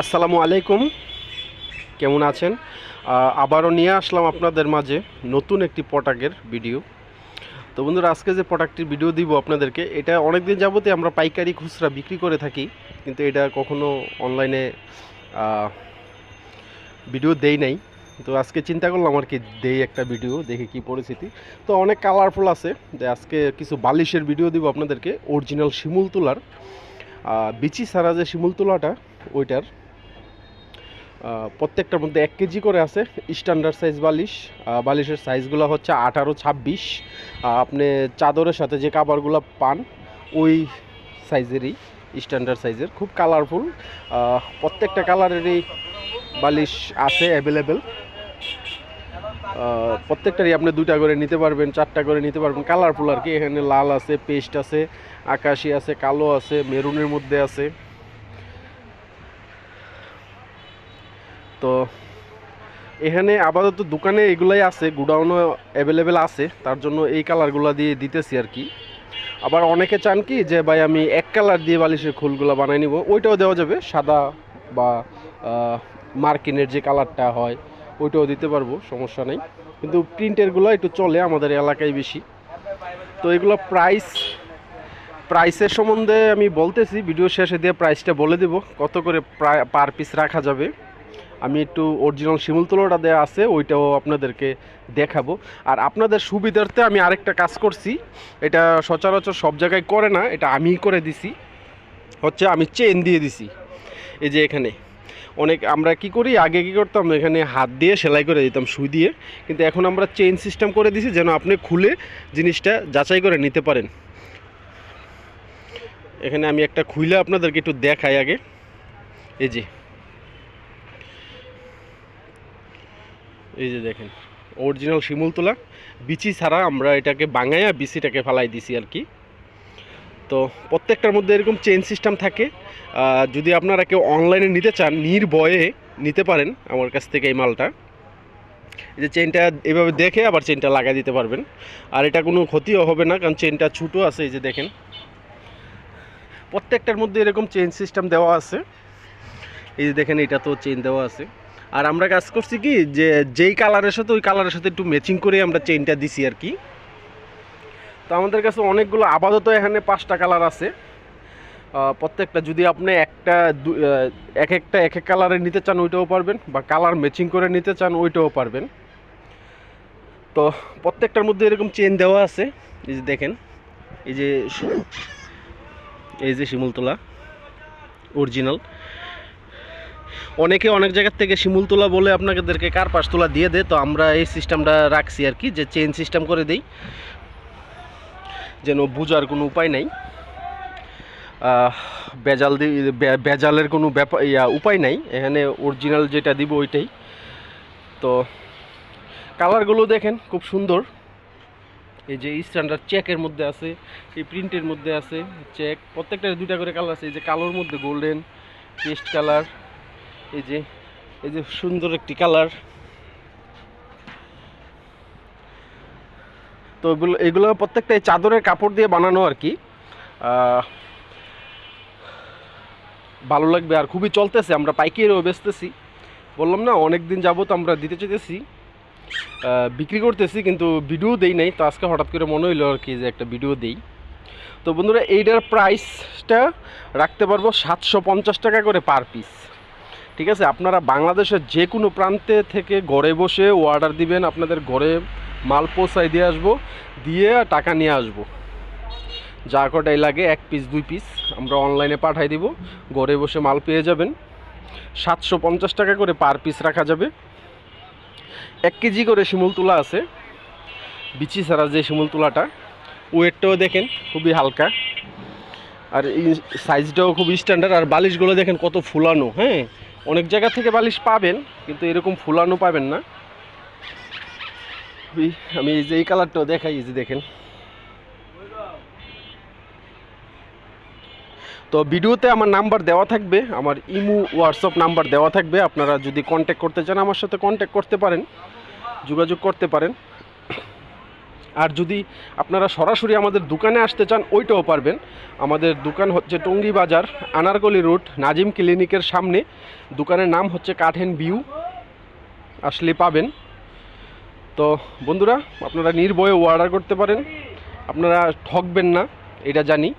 আসসালামু আলাইকুম। কেমন আছেন? আবারও নিয়ে আসলাম আপনাদের মাঝে নতুন একটি প্রোডাক্টের ভিডিও। তো বন্ধুরা, আজকে যে প্রোডাক্টটির ভিডিও দিব আপনাদেরকে, এটা অনেক দিন যাবতই আমরা পাইকারি খুচরা বিক্রি করে থাকি, কিন্তু এটা কখনো অনলাইনে ভিডিও দেই নাই। তো আজকে চিন্তা করলাম আর কি দেই একটা ভিডিও, দেখি কি পরিস্থিতি। তো অনেক কালারফুল আছে, যে আজকে কিছু বালিশের ভিডিও দিব আপনাদেরকে অরিজিনাল শিমুল তোলার। বিচি ছাড়া যে শিমুল তোলাটা, ওইটার প্রত্যেকটার মধ্যে এক কেজি করে আছে। স্ট্যান্ডার্ড সাইজ বালিশ বালিশের সাইজগুলো হচ্ছে আঠারো, ছাব্বিশ। আপনি চাদরের সাথে যে কাবারগুলো পান, ওই সাইজেরই স্ট্যান্ডার্ড সাইজের খুব কালারফুল প্রত্যেকটা কালারেরই বালিশ আছে অ্যাভেলেবেল প্রত্যেকটারই আপনি দুটা করে নিতে পারবেন, চারটা করে নিতে পারবেন। কালারফুল আর কি, এখানে লাল আছে, পেস্ট আছে, আকাশি আছে, কালো আছে, মেরুনের মধ্যে আছে। তো এখানে আপাতত দোকানে এগুলাই আছে, গুডাউনও অ্যাভেলেবেল আছে, তার জন্য এই কালারগুলো দিয়ে দিতেছি আর কি। আবার অনেকে চান কি যে, ভাই, আমি এক কালার দিয়ে বালিশের খোলগুলো বানাই নিব। ওইটাও দেওয়া যাবে, সাদা বা মার্কিনের যে কালারটা হয়, ওইটাও দিতে পারব, সমস্যা নেই। কিন্তু প্রিন্টেরগুলো একটু চলে আমাদের এলাকায় বেশি। তো এগুলো প্রাইস প্রাইসের সম্বন্ধে আমি বলতেছি ভিডিও শেষে দিয়ে প্রাইসটা বলে দেব, কত করে পার পিস রাখা যাবে। আমি একটু অরিজিনাল শিমুল তুলোটা দেওয়া আছে, ওইটাও আপনাদেরকে দেখাবো। আর আপনাদের সুবিধার্থে আমি আরেকটা কাজ করছি। এটা সচরাচর সব জায়গায় করে না, এটা আমিই করে দিছি। হচ্ছে আমি চেন দিয়ে দিছি। এই যে এখানে। অনেক আমরা কি করি, আগে কি করতাম, এখানে হাত দিয়ে সেলাই করে দিতাম সুই দিয়ে। কিন্তু এখন আমরা চেন সিস্টেম করে দিছি যেন আপনি খুলে জিনিসটা যাচাই করে নিতে পারেন। এখানে আমি একটা খুলে আপনাদেরকে একটু দেখাই আগে। এই যে। এই যে দেখেন অরিজিনাল শিমুল তোলা। বিচি ছাড়া আমরা এটাকে বাঙাইয়া বিচিটাকে ফালাই দিছি আর কি। তো প্রত্যেকটার মধ্যে এরকম চেন সিস্টেম থাকে। যদি আপনারা কেউ অনলাইনে নিতে চান, নির্ভয়ে নিতে পারেন আমার কাছ থেকে এই মালটা। এই যে চেনটা এভাবে দেখে আবার চেনটা লাগাই দিতে পারবেন। আর এটা কোনো ক্ষতিও হবে না, কারণ চেনটা ছোটো আছে, এই যে দেখেন। প্রত্যেকটার মধ্যে এরকম চেন সিস্টেম দেওয়া আছে। এই যে দেখেন, এটা তো চেন দেওয়া আছে। আর আমরা কাজ করছি কি, যে যেই কালারের সাথে, ওই কালারের সাথে একটু ম্যাচিং করে আমরা চেইনটা দিছি আর কি। তো আমাদের কাছে অনেকগুলো আপাতত এখানে পাঁচটা কালার আছে। প্রত্যেকটা যদি আপনি একটা এক একটা, এক এক কালারের নিতে চান, ওইটাও পারবেন। বা কালার ম্যাচিং করে নিতে চান, ওইটাও পারবেন। তো প্রত্যেকটার মধ্যে এরকম চেন দেওয়া আছে। এই যে দেখেন, এই যে এই যে শিমুলতলা অরিজিনাল অনেকে অনেক জায়গার থেকে শিমুল তোলা বলে আপনাদেরকে কার্পাস তোলা দিয়ে দেয়, তো আমরা এই সিস্টেমটা রাখছি আর কি, যে চেন সিস্টেম করে দেই। যেন বোঝার কোনো উপায় নাই। বেজাল দি বেজালের কোনো ব্যাপার ইয়া, উপায় নাই। এখানে অরিজিনাল যেটা দিব ওইটাই। তো কালারগুলো দেখেন, খুব সুন্দর। এই যে স্ট্যান্ডার্ড চেকের মধ্যে আছে, এই প্রিন্টের মধ্যে আছে চেক প্রত্যেকটা দুইটা করে কালার আছে, এই যে কালোর মধ্যে গোল্ডেন পেস্ট কালার এই যে এই যে সুন্দর একটি কালার। তো এগুলো এগুলো প্রত্যেকটা এই চাদরের কাপড় দিয়ে বানানো আর কি। ভালো লাগবে আর খুবই চলতেছে আমরা পাইকারিও বেচতেছি। বললাম না অনেক দিন যাবত আমরা দিতে চাইতেছি। আহ, বিক্রি করতেছি কিন্তু ভিডিও দেই নাই তো আজকে হঠাৎ করে মনে হইল আর কি যে একটা ভিডিও দেই। তো বন্ধুরা এইটার প্রাইসটা রাখতে পারব সাতশো পঞ্চাশ টাকা করে পার পিস ঠিক আছে, আপনারা বাংলাদেশের যে কোনো প্রান্তে থেকে ঘরে বসে অর্ডার দিবেন, আপনাদের ঘরে মাল পৌঁছাই দিয়ে আসব, দিয়ে টাকা নিয়ে আসব। যা কটাই লাগে, এক পিস দুই পিস আমরা অনলাইনে পাঠাই দিব, ঘরে বসে মাল পেয়ে যাবেন। সাতশো পঞ্চাশ টাকা করে পার পিস রাখা যাবে। এক কেজি করে শিমুল তুলা আছে, বিচি ছাড়া যে শিমুল তুলাটা, ওয়েটটাও দেখেন, খুবই হালকা। আর এই সাইজটাও খুব স্ট্যান্ডার্ড আর বালিশগুলো দেখেন কত ফুলানো হ্যাঁ? অনেক জায়গা থেকে বালিশ পাবেন, কিন্তু এরকম ফুলানো পাবেন না। আমি এই যে এই কালারটাও দেখাই যে দেখেন। তো ভিডিওতে আমার নাম্বার দেওয়া থাকবে, আমার ইমু, হোয়াটসঅ্যাপ নাম্বার দেওয়া থাকবে। আপনারা যদি কন্ট্যাক্ট করতে চান আমার সাথে কন্ট্যাক্ট করতে পারেন, যোগাযোগ করতে পারেন। আর যদি আপনারা সরাসরি আমাদের দোকানে আসতে চান, ওইটাও পারবেন। আমাদের দোকান হচ্ছে টঙ্গী বাজার, আনারকলি রোড, নাজিম ক্লিনিকের সামনে। দোকানের নাম হচ্ছে কাঠেন ভিউ আসলে পাবেন। তো বন্ধুরা, আপনারা নির্ভয়ে অর্ডার করতে পারেন। আপনারা ঠকবেন না, এটা জানি।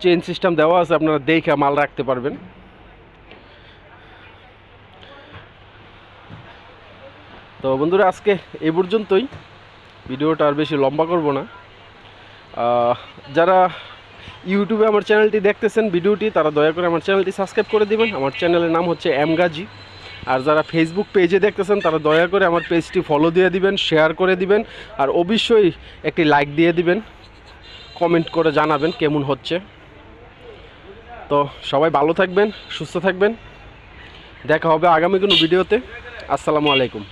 চেন সিস্টেম দেওয়া আছে, আপনারা দেখে মাল রাখতে পারবেন। তো বন্ধুরা, আজকে এই পর্যন্তই। ভিডিওটা আর বেশি লম্বা করব না। যারা ইউটিউবে আমার চ্যানেলটি দেখতেছেন ভিডিওটি, তারা দয়া করে আমার চ্যানেলটি সাবস্ক্রাইব করে দিবেন। আমার চ্যানেলের নাম হচ্ছে এম গাজী। আর যারা ফেসবুক পেজে দেখতেছেন, তারা দয়া করে আমার পেজটি ফলো দিয়ে দিবেন শেয়ার করে দিবেন, আর অবশ্যই একটি লাইক দিয়ে দিবেন কমেন্ট করে জানাবেন কেমন হচ্ছে। তো সবাই ভালো থাকবেন, সুস্থ থাকবেন। দেখা হবে আগামী কোনো ভিডিওতে। আসসালামু আলাইকুম।